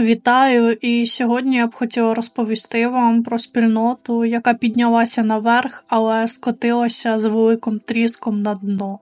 Вітаю! І сьогодні я б хотіла розповісти вам про спільноту, яка піднялася наверх, але скотилася з великим тріском на дно.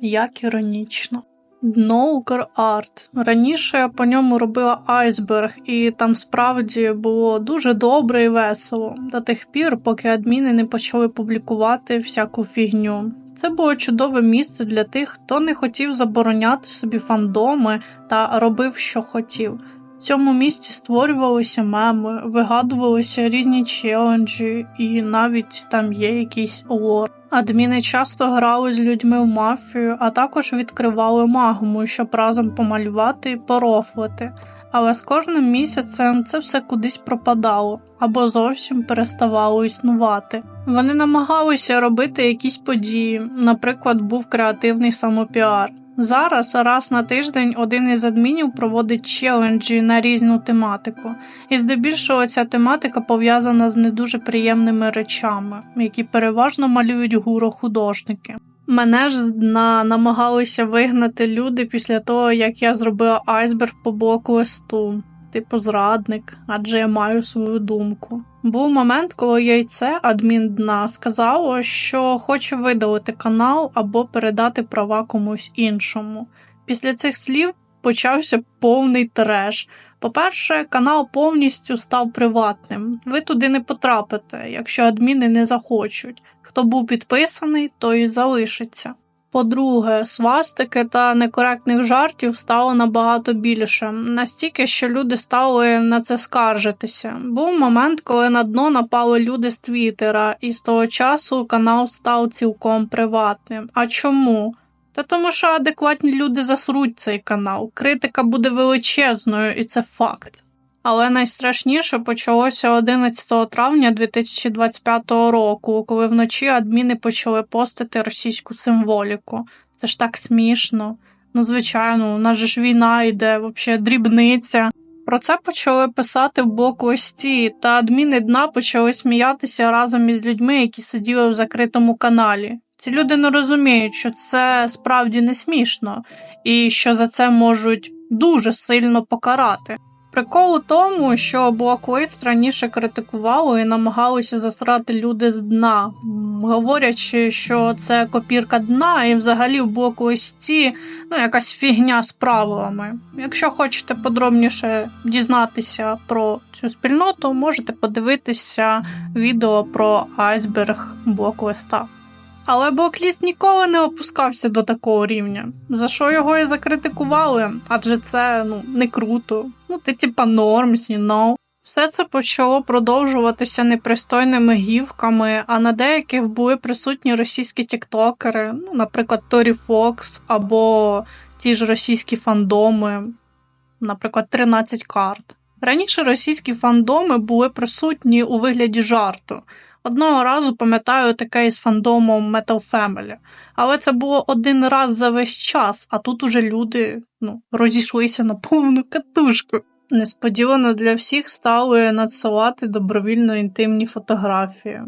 Як іронічно. Дно Украрт. Раніше я по ньому робила айсберг, і там справді було дуже добре і весело до тих пір, поки адміни не почали публікувати всяку фігню. Це було чудове місце для тих, хто не хотів забороняти собі фандоми та робив, що хотів. Цьому місці створювалися меми, вигадувалися різні челенджі, і навіть там є якийсь лор. Адміни часто грали з людьми в мафію, а також відкривали магму, щоб разом помалювати і порофлити. Але з кожним місяцем це все кудись пропадало або зовсім переставало існувати. Вони намагалися робити якісь події, наприклад, був креативний самопіар. Зараз раз на тиждень один із адмінів проводить челенджі на різну тематику, і здебільшого ця тематика пов'язана з не дуже приємними речами, які переважно малюють гуро художники. Мене ж на намагалися вигнати люди після того, як я зробила айсберг по блоку листу, типу зрадник, адже я маю свою думку. Був момент, коли яйце адмін дна сказало, що хоче видалити канал або передати права комусь іншому. Після цих слів почався повний треш. По-перше, канал повністю став приватним. Ви туди не потрапите, якщо адміни не захочуть. Хто був підписаний, той і залишиться. По-друге, свастики та некоректних жартів стало набагато більше, настільки, що люди стали на це скаржитися. Був момент, коли на дно напали люди з Твіттера, і з того часу канал став цілком приватним. А чому? Та тому, що адекватні люди засруть цей канал. Критика буде величезною, і це факт. Але найстрашніше почалося 11 травня 2025 року, коли вночі адміни почали постити російську символіку. Це ж так смішно. Ну, звичайно, у нас же ж війна йде, взагалі дрібниця. Про це почали писати в блокості, та адміни дна почали сміятися разом із людьми, які сиділи в закритому каналі. Ці люди не розуміють, що це справді не смішно, і що за це можуть дуже сильно покарати. Прикол у тому, що блоклист раніше критикували і намагалися засрати люди з дна, говорячи, що це копірка дна, і взагалі в блоклисті ну, якась фігня з правилами. Якщо хочете подробніше дізнатися про цю спільноту, можете подивитися відео про айсберг блоклиста. Але Бокліст ніколи не опускався до такого рівня, за що його і закритикували, адже це ну, не круто. Ну, ти типа нормс, you know. Все це почало продовжуватися непристойними гівками, а на деяких були присутні російські тіктокери, ну, наприклад, Торі Фокс або ті ж російські фандоми, наприклад, 13 карт. Раніше російські фандоми були присутні у вигляді жарту. Одного разу пам'ятаю таке із фандомом Metal Family, але це було один раз за весь час, а тут уже люди ну, розійшлися на повну катушку. Несподівано для всіх стали надсилати добровільно інтимні фотографії.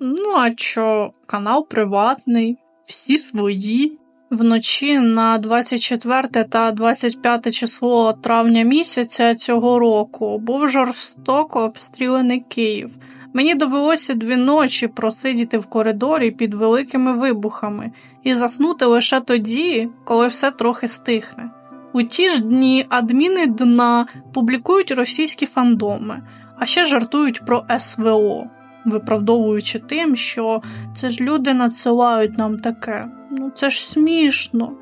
Ну, а що, канал приватний, всі свої. Вночі на 24 та 25 число травня місяця цього року був жорстоко обстріляний Київ. Мені довелося дві ночі просидіти в коридорі під великими вибухами і заснути лише тоді, коли все трохи стихне. У ті ж дні адміни дна публікують російські фандоми, а ще жартують про СВО, виправдовуючи тим, що це ж люди надсилають нам таке. Ну це ж смішно.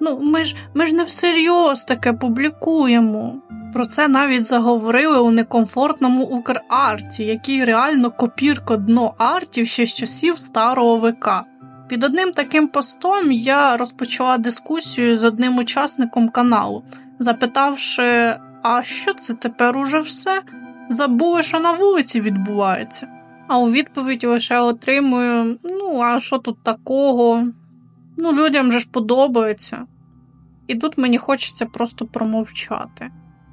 Ну, ми ж ми ж не всерйоз таке публікуємо. Про це навіть заговорили у некомфортному Украрті, який реально копірка дно артів ще з часів старого ВК. Під одним таким постом я розпочала дискусію з одним учасником каналу, запитавши, а що це тепер уже все? Забули, що на вулиці відбувається. А у відповідь лише отримую: ну, а що тут такого? Ну, людям же ж подобається. І тут мені хочеться просто промовчати.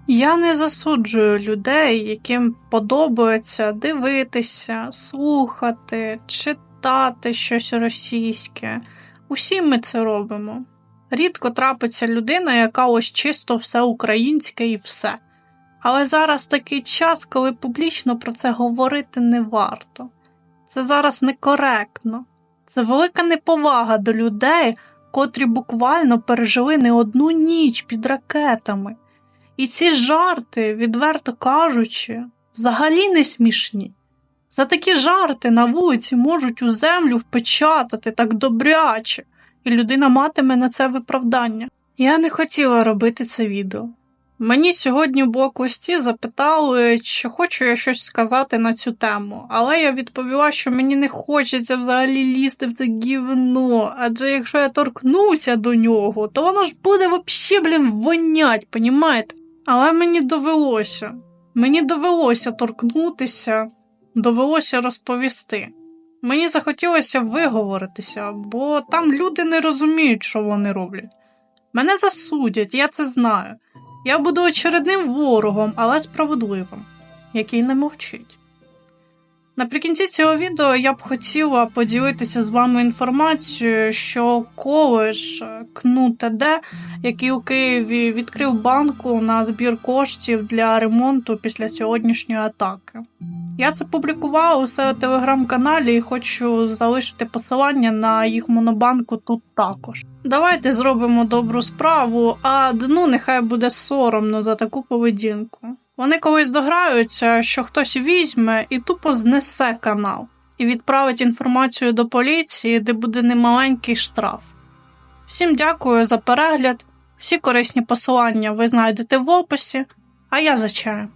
Я не засуджую людей, яким подобається дивитися, слухати, читати щось російське. Усі ми це робимо. Рідко трапиться людина, яка ось чисто все українське і все. Але зараз такий час, коли публічно про це говорити не варто. Це зараз некоректно. Це велика неповага до людей, котрі буквально пережили не одну ніч під ракетами. І ці жарти, відверто кажучи, взагалі не смішні. За такі жарти на вулиці можуть у землю впечатати так добряче, і людина матиме на це виправдання. Я не хотіла робити це відео. Мені сьогодні в блокпості запитали, чи хочу я щось сказати на цю тему, але я відповіла, що мені не хочеться взагалі лізти в це гівно, адже якщо я торкнуся до нього, то воно ж буде вообще, блін, вонять, понімаєте? Але мені довелося. Мені довелося торкнутися, довелося розповісти. Мені захотілося виговоритися, бо там люди не розуміють, що вони роблять. Мене засудять, я це знаю. Я буду очередним ворогом, але справедливим, який не мовчить. Наприкінці цього відео я б хотіла поділитися з вами інформацією, що коледж КНУ ТД, який у Києві відкрив банку на збір коштів для ремонту після сьогоднішньої атаки. Я це публікувала у себе телеграм-каналі і хочу залишити посилання на їх монобанку тут також. Давайте зробимо добру справу, а дну нехай буде соромно за таку поведінку. Вони колись дограються, що хтось візьме і тупо знесе канал і відправить інформацію до поліції, де буде немаленький штраф. Всім дякую за перегляд. Всі корисні посилання ви знайдете в описі, а я за чаєм.